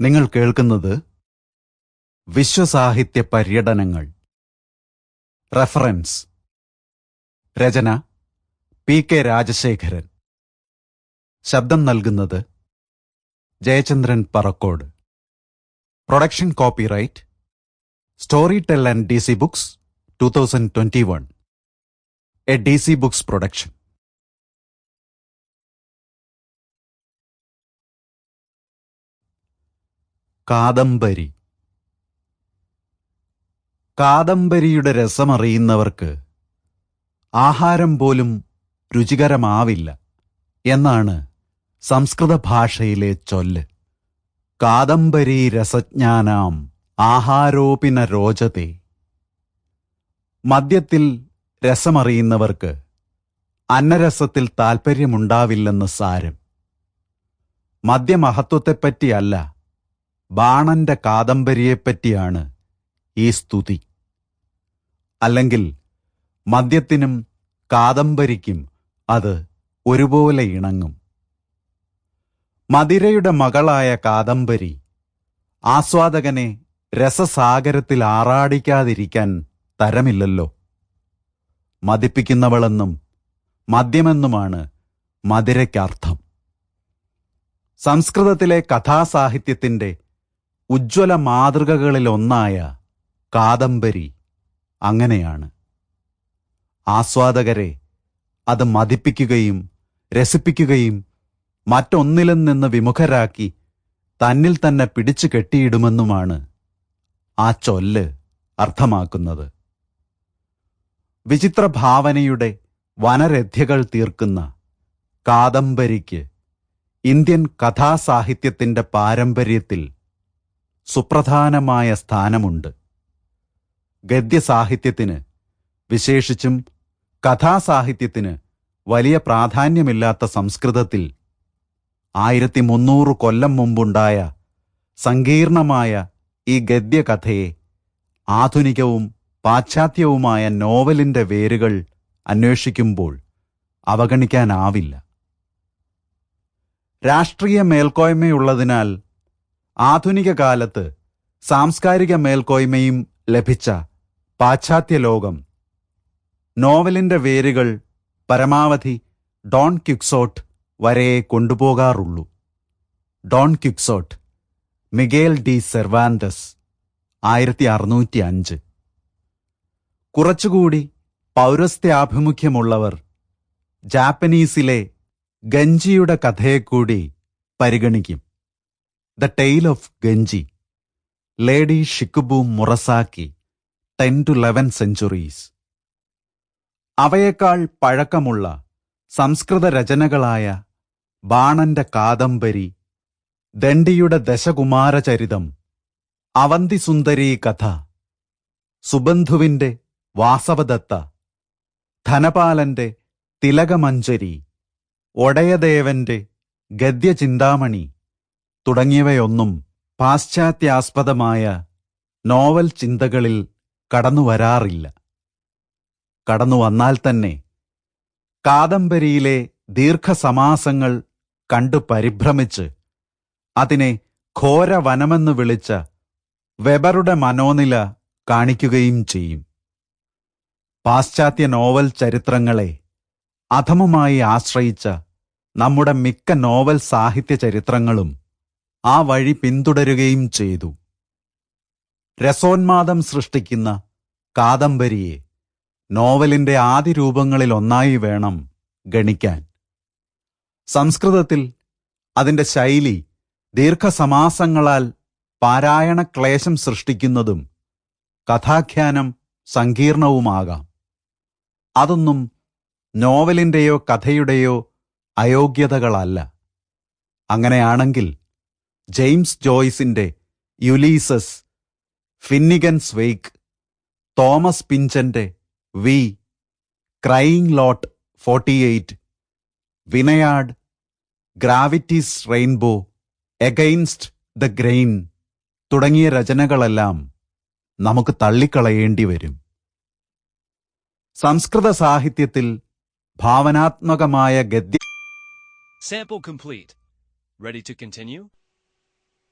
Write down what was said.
നിങ്ങൾ കേൾക്കുന്നത് വിശ്വസാഹിത്യ പര്യടനങ്ങൾ. റഫറൻസ്. രചന പി കെ രാജശേഖരൻ. ശബ്ദം നൽകുന്നത് Jayachandran Parakode. Production copyright Storytel and D C Books two thousand twenty one. A D C Books production. Kadambari. കാദംബരിയുടെ രസമറിയുന്നവർക്ക് ആഹാരം പോലും രുചികരമാവില്ല എന്നാണ് സംസ്കൃത ഭാഷയിലെ ചൊല്ല്. കാദംബരി രസജ്ഞാനാം ആഹാരോപിന രോചത്തെ മദ്യത്തിൽ രസമറിയുന്നവർക്ക് അന്നരസത്തിൽ താൽപ്പര്യമുണ്ടാവില്ലെന്ന് സാരം. മദ്യമഹത്വത്തെപ്പറ്റിയല്ല ബാണന്റെ കാദംബരിയെപ്പറ്റിയാണ് ഈ സ്തുതി. അല്ലെങ്കിൽ മദ്യത്തിനും കാദംബരിക്കും അത് ഒരുപോലെ ഇണങ്ങും. മതിരയുടെ മകളായ കാദംബരി ആസ്വാദകനെ രസസാഗരത്തിൽ ആറാടിക്കാതിരിക്കാൻ തരമില്ലല്ലോ. മതിപ്പിക്കുന്നവളെന്നും മദ്യമെന്നുമാണ് മതിരയ്ക്കർത്ഥം സംസ്കൃതത്തിലെ കഥാസാഹിത്യത്തിന്റെ ഉജ്ജ്വല മാതൃകകളിലൊന്നായ കാദംബരി അങ്ങനെയാണ്. ആസ്വാദകരെ അത് മതിപ്പിക്കുകയും രസിപ്പിക്കുകയും മറ്റൊന്നിലും നിന്ന് വിമുഖരാക്കി തന്നിൽ തന്നെ പിടിച്ചു കെട്ടിയിടുമെന്നുമാണ് ആ ചൊല്ല് അർത്ഥമാക്കുന്നത്. വിചിത്ര ഭാവനയുടെ വനരഥ്യകൾ തീർക്കുന്ന കാദംബരിക്ക് ഇന്ത്യൻ കഥാസാഹിത്യത്തിന്റെ പാരമ്പര്യത്തിൽ സുപ്രധാനമായ സ്ഥാനമുണ്ട്. ഗദ്യസാഹിത്യത്തിന് വിശേഷിച്ചും കഥാസാഹിത്യത്തിന് വലിയ പ്രാധാന്യമില്ലാത്ത സംസ്കൃതത്തിൽ ആയിരത്തി മുന്നൂറ് കൊല്ലം മുമ്പുണ്ടായ സങ്കീർണമായ ഈ ഗദ്യകഥയെ ആധുനികവും പാശ്ചാത്യവുമായ നോവലിന്റെ വേരുകൾ അന്വേഷിക്കുമ്പോൾ അവഗണിക്കാനാവില്ല. രാഷ്ട്രീയ മേൽക്കോയ്മയുള്ളതിനാൽ ആധുനിക കാലത്ത് സാംസ്കാരിക മേൽക്കോയ്മയും ലഭിച്ച പാശ്ചാത്യ ലോകം നോവലിന്റെ വേരുകൾ പരമാവധി ഡോൺ ക്യുക്സോട്ട് വരെ കൊണ്ടുപോകാറുള്ളൂ. Don Quixote Miguel de Cervantes ആയിരത്തി അറുന്നൂറ്റി അഞ്ച് കുറച്ചുകൂടി പൗരസ്ത്യാഭിമുഖ്യമുള്ളവർ ജാപ്പനീസിലെ ഗഞ്ചിയുടെ കഥയെക്കൂടി പരിഗണിക്കും. The tale of Genji Lady Shikibu Murasaki ten to eleven centuries അവയേക്കാൾ പഴക്കമുള്ള സംസ്കൃത രചനകളായ ബാണന്റെ കാദംബരി ദണ്ഡിയുടെ ദശകുമാരചരിതം അവന്തിസുന്ദരീ കഥ സുബന്ധുവിന്റെ വാസവദത്ത ധനപാലന്റെ തിലകമഞ്ജരി ഒടയദേവന്റെ ഗദ്യചിന്താമണി തുടങ്ങിയവയൊന്നും പാശ്ചാത്യാസ്പദമായ നോവൽ ചിന്തകളിൽ കടന്നുവരാറില്ല കടന്നുവന്നാൽ തന്നെ കാദംബരിയിലെ ദീർഘസമാസങ്ങൾ കണ്ടു പരിഭ്രമിച്ച് അതിനെ ഘോരവനമെന്ന് വിളിച്ച വെബറുടെ മനോനില കാണിക്കുകയും ചെയ്യും. പാശ്ചാത്യ നോവൽ ചരിത്രങ്ങളെ അധമമായി ആശ്രയിച്ച നമ്മുടെ മിക്ക നോവൽ സാഹിത്യ ചരിത്രങ്ങളും ആ വഴി പിന്തുടരുകയും ചെയ്തു. രസോന്മാദം സൃഷ്ടിക്കുന്ന കാദംബരിയെ നോവലിന്റെ ആദ്യ രൂപങ്ങളിലൊന്നായി വേണം ഗണിക്കാൻ. സംസ്കൃതത്തിൽ അതിന്റെ ശൈലി ദീർഘസമാസങ്ങളാൽ പാരായണ ക്ലേശം സൃഷ്ടിക്കുന്നതും കഥാഖ്യാനം സങ്കീർണവുമാകാം. അതൊന്നും നോവലിന്റെയോ കഥയുടെയോ അയോഗ്യതകളല്ല. അങ്ങനെയാണെങ്കിൽ ജെയിംസ് ജോയ്സിന്റെ Ulysses Finnegans Wake Thomas പിഞ്ചന്റെ V crying lot forty eight Vineland gravity's rainbow against the grain തുടങ്ങിയ രചനകളെല്ലാം നമുക്ക് തള്ളിക്കളയേണ്ടി വരും സംസ്കൃത സാഹിത്യത്തിൽ ഭാവനാത്മകമായ ഗദ്യ Sample complete. Ready to continue?